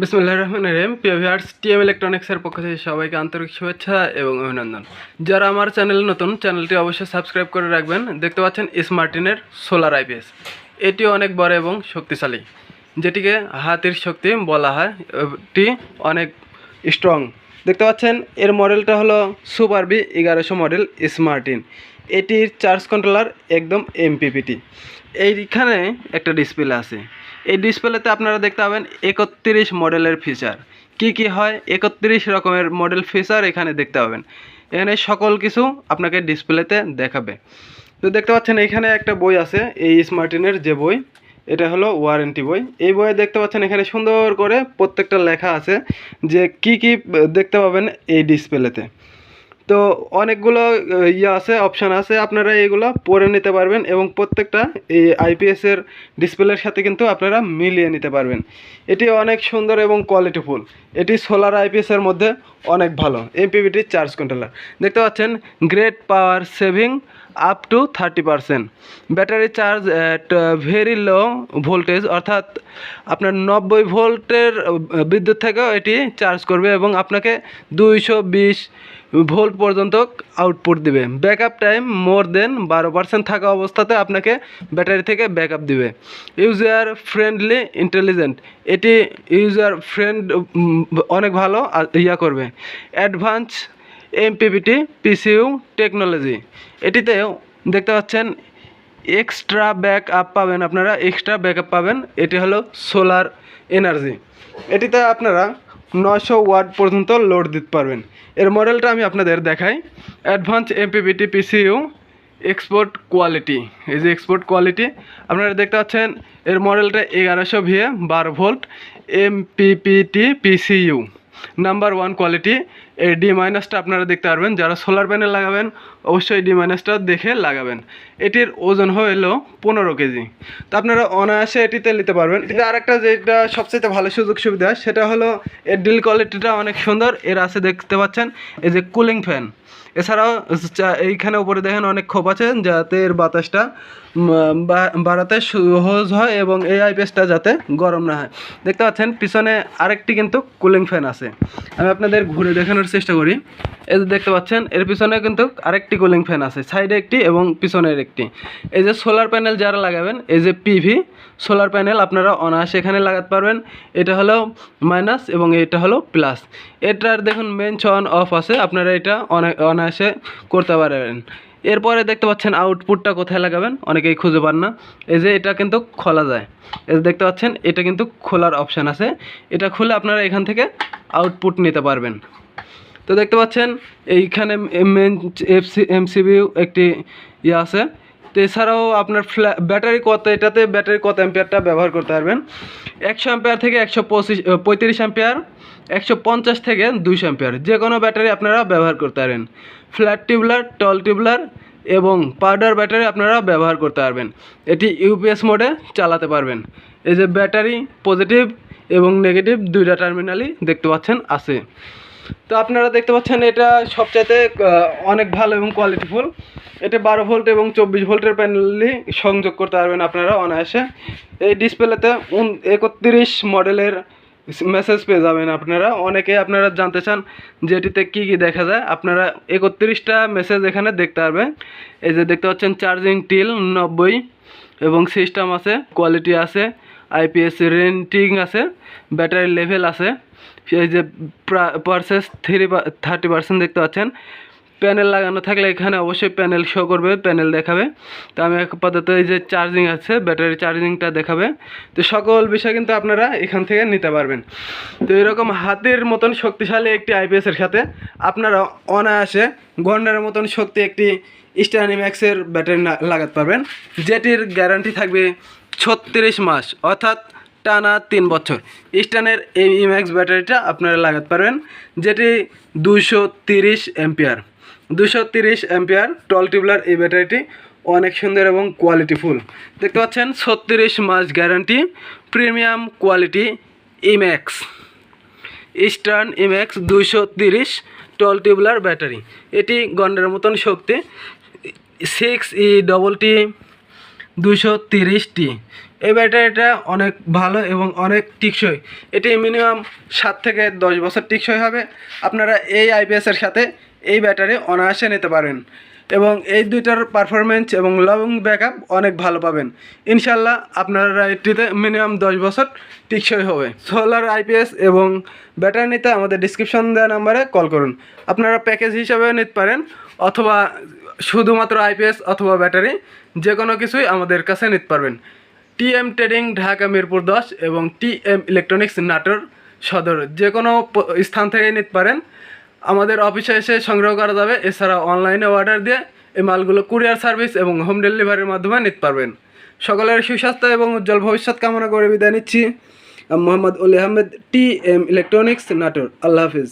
বিসমুল্লাহ রহমান রহিম। পিভিআর্স টিএম ইলেকট্রনিক্সের পক্ষ থেকে সবাইকে আন্তরিক শুভেচ্ছা এবং অভিনন্দন। যারা আমার চ্যানেল নতুন, চ্যানেলটি অবশ্যই সাবস্ক্রাইব করে রাখবেন। দেখতে পাচ্ছেন স্মার্টিনের সোলার আইপিএস এটি অনেক বড় এবং শক্তিশালী। যেটিকে হাতির শক্তি বলা হয়। এটি অনেক স্ট্রং দেখতে পাচ্ছেন, এর মডেলটা হলো সুপার বি এগারোশো মডেল স্মার্টিন। এটির চার্জ কন্ট্রোলার একদম এমপিপিটি। এইখানে একটা ডিসপ্লে আছে। এই ডিসপ্লেতে আপনারা দেখতে পাবেন একত্রিশ মডেলের ফিচার। কি কি হয়? একত্রিশ রকমের মডেল ফিচার এখানে দেখতে পাবেন। এখানে সকল কিছু আপনাকে ডিসপ্লেতে দেখাবে। তো দেখতে পাচ্ছেন, এখানে একটা বই আছে, এই স্মার্টিনের যে বই। এটা হলো ওয়ারেন্টি বই। এই বইয়ে দেখতে পাচ্ছেন এখানে সুন্দর করে প্রত্যেকটা লেখা আছে যে কি কি দেখতে পাবেন এই ডিসপ্লেতে তো অনেকগুলো ইয়ে আছে অপশান আছে, আপনারা এগুলো পড়ে নিতে পারবেন এবং প্রত্যেকটা এই আইপিএসের ডিসপ্লের সাথে কিন্তু আপনারা মিলিয়ে নিতে পারবেন। এটি অনেক সুন্দর এবং কোয়ালিটিফুল এটি সোলার আইপিএসের মধ্যে অনেক ভালো। এমপিভিটি চার্জ কন্ট্রোলার দেখতে পাচ্ছেন great power saving up to thirty percent battery charge at very low voltage অর্থাৎ আপনার নব্বই ভোল্টের বিদ্যুৎ থেকেও এটি চার্জ করবে এবং আপনাকে দুইশো বিশ ভোল্ট পর্যন্ত আউটপুট দিবে। ব্যাকআপ টাইম মোর দেন বারো পার্সেন্ট থাকা অবস্থাতে আপনাকে ব্যাটারি থেকে ব্যাকআপ দিবে। ইউজার ফ্রেন্ডলি ইন্টেলিজেন্ট এটি ইউজার ফ্রেন্ড অনেক ভালো ইয়া করবে। Advance MPPT PCU technology. এটিতে দেখতে পাচ্ছেন, এক্সট্রা ব্যাক আপ পাবেন আপনারা, এক্সট্রা ব্যাক আপ পাবেন। এটি হলো সোলার এনার্জি। এটিতে আপনারা নয়শো ওয়াট পর্যন্ত লোড দিতে পারবেন। এর মডেলটা আমি আপনাদের দেখাই। Advance MPPT, PCU, export quality. এই যে এক্সপোর্ট কোয়ালিটি, আপনারা দেখতে পাচ্ছেন, এর মডেলটা এগারোশো ভিএ, বারো volt, MPPT, PCU. Number one quality এই ডি মাইনাসটা আপনারা দেখতে পারবেন, যারা সোলার প্যানেল লাগাবেন, অবশ্যই ডি মাইনাসটা দেখে লাগাবেন। এটির ওজন হলো পনেরো কেজি। তো আপনারা অনায়াসে এটিতে নিতে পারবেন। এটা আরেকটা যেটা সবচেয়ে ভালো সুযোগ সুবিধা, সেটা হলো এর ডিল কোয়ালিটিটা অনেক সুন্দর। এর আছে দেখতে পাচ্ছেন, এই যে কুলিং ফ্যান এছাড়াও এইখানে উপরে দেখেন অনেক খোপ আছে, যাতে এর বাতাসটা বাড়াতে সহজ হয় এবং এই আইপিএসটা যাতে গরম না হয়। দেখতে পাচ্ছেন, পিছনে আরেকটি কিন্তু কুলিং ফ্যান আছে। আমি আপনাদের ঘুরে দেখানোর চেষ্টা করি। এই যে দেখতে পাচ্ছেন, এর পিছনে কিন্তু আরেকটি কুলিং ফ্যান আছে সাইডে একটি এবং পিছনের একটি। এই যে সোলার প্যানেল যারা লাগাবেন, এই যে পিভি সোলার প্যানেল আপনারা অনায়াসে এখানে লাগাতে পারবেন। এটা হলো মাইনাস এবং এটা হলো প্লাস এটার দেখুন মেন অন অফ আছে, আপনারা এটা অনায়াসে করতে পারবেন এরপরে দেখতে পাচ্ছেন আউটপুটটা কোথায় লাগাবেন, অনেকেই খুঁজে পান না। এই যে এটা কিন্তু খোলা যায়। এই যে দেখতে পাচ্ছেন, এটা কিন্তু খোলার অপশান আছে। এটা খুলে আপনারা এখান থেকে আউটপুট নিতে পারবেন। তো দেখতে পাচ্ছেন, এইখানে মেন এফসি এমসিবিউ একটি ইয়ে আছে। তো এছাড়াও আপনার ফ্ল্যা ব্যাটারি কত, এটাতে ব্যাটারি কত অ্যাম্পিয়ারটা ব্যবহার করতে পারবেন? একশো অ্যাম্পিয়ার থেকে একশো পঁচিশ পঁয়ত্রিশ অ্যাম্পিয়ার, একশো পঞ্চাশ থেকে দুইশো অ্যাম্পিয়ার, যে কোনো ব্যাটারি আপনারা ব্যবহার করতে পারেন ফ্ল্যাট টিউবলার, টল টিউবলার এবং পাউডার ব্যাটারি আপনারা ব্যবহার করতে পারবেন। এটি ইউপিএস মোডে চালাতে পারবেন। এই যে ব্যাটারি পজিটিভ এবং নেগেটিভ দুইটা টার্মিনালই দেখতে পাচ্ছেন আছে। তো আপনারা দেখতে পাচ্ছেন এটা সবচাইতে অনেক ভালো এবং কোয়ালিটিফুল এটা বারো ভোল্ট এবং চব্বিশ ভোল্টের প্যানেলই সংযোগ করতে পারবেন আপনারা অনায়াসে। এই ডিসপ্লেতে একত্রিশ মডেলের মেসেজ পেয়ে যাবেন আপনারা। অনেকে আপনারা জানতে চান যে এটিতে কী কী দেখা যায়। আপনারা একত্রিশটা মেসেজ এখানে দেখতে পারবেন। এই যে দেখতে পাচ্ছেন চার্জিং টিল নব্বই এবং সিস্টেম আছে কোয়ালিটি আছে। আইপিএস রেন্টিং আছে ব্যাটারি লেভেল আছে, এই যে পারসেস থ্রি থার্টি পার্সেন্ট দেখতে পাচ্ছেন। প্যানেল লাগানো থাকলে এখানে অবশ্যই প্যানেল শো করবে প্যানেল দেখাবে। তো আমি আপাতত এই যে চার্জিং আছে ব্যাটারি চার্জিংটা দেখাবে। তো সকল বিষয় কিন্তু আপনারা এখান থেকে নিতে পারবেন। তো এরকম হাতের মতন শক্তিশালী একটি আইপিএসের সাথে আপনারা অনায়াসে গন্ডারের মতন শক্তি একটি স্টানিম্যাক্সের ব্যাটারি লাগাতে পারবেন। যেটির গ্যারান্টি থাকবে ছত্রিশ মাস, অর্থাৎ টানা তিন বছর। ইস্টানের এই ইম্যাক্স ব্যাটারিটা আপনারা লাগাতে পারবেন, যেটি দুশো তিরিশ অ্যাম্পিয়ার। দুশো তিরিশ অ্যাম্পিয়ার টল টিউবলার এই ব্যাটারিটি অনেক সুন্দর এবং কোয়ালিটিফুল। দেখতে পাচ্ছেন, ছত্রিশ মাস guarantee, premium quality Imax Eastern Imax দুইশো তিরিশ টল টিউবলার ব্যাটারি। এটি গন্ডের মতন শক্তি সিক্স ই ডবল টি দুশো তিরিশটি। এই ব্যাটারিটা অনেক ভালো এবং অনেক টিকসই। এটি মিনিমাম সাত থেকে দশ বছর টিকসই হবে। আপনারা এই আইপিএসের সাথে এই ব্যাটারি অনায়াসে নিতে পারেন এবং এই দুইটার পারফরমেন্স এবং লং ব্যাকআপ অনেক ভালো পাবেন। ইনশাল্লাহ আপনারা এটিতে মিনিমাম দশ বছর টিকসই হবে। সোলার আইপিএস এবং ব্যাটারি নিতে আমাদের ডিসক্রিপশন দেওয়া নাম্বারে কল করুন। আপনারা প্যাকেজ হিসাবে নিতে পারেন অথবা শুধুমাত্র আইপিএস অথবা ব্যাটারি যে কোনো কিছুই আমাদের কাছে নিতে পারবেন। টিএম ট্রেডিং ঢাকা মিরপুর দশ এবং টিএম ইলেকট্রনিক্স নাটোর সদর যে কোনো স্থান থেকে নিতে পারেন। আমাদের অফিসে এসে সংগ্রহ করা যাবে, এছাড়া অনলাইনে অর্ডার দিয়ে এই মালগুলো কুরিয়ার সার্ভিস এবং হোম ডেলিভারির মাধ্যমে নিতে পারবেন। সকলের সুস্বাস্থ্য এবং উজ্জ্বল ভবিষ্যৎ কামনা করে বিদায় নিচ্ছি। Mohammad Ali Ahmed T M electronics Natore. Allah হাফিজ।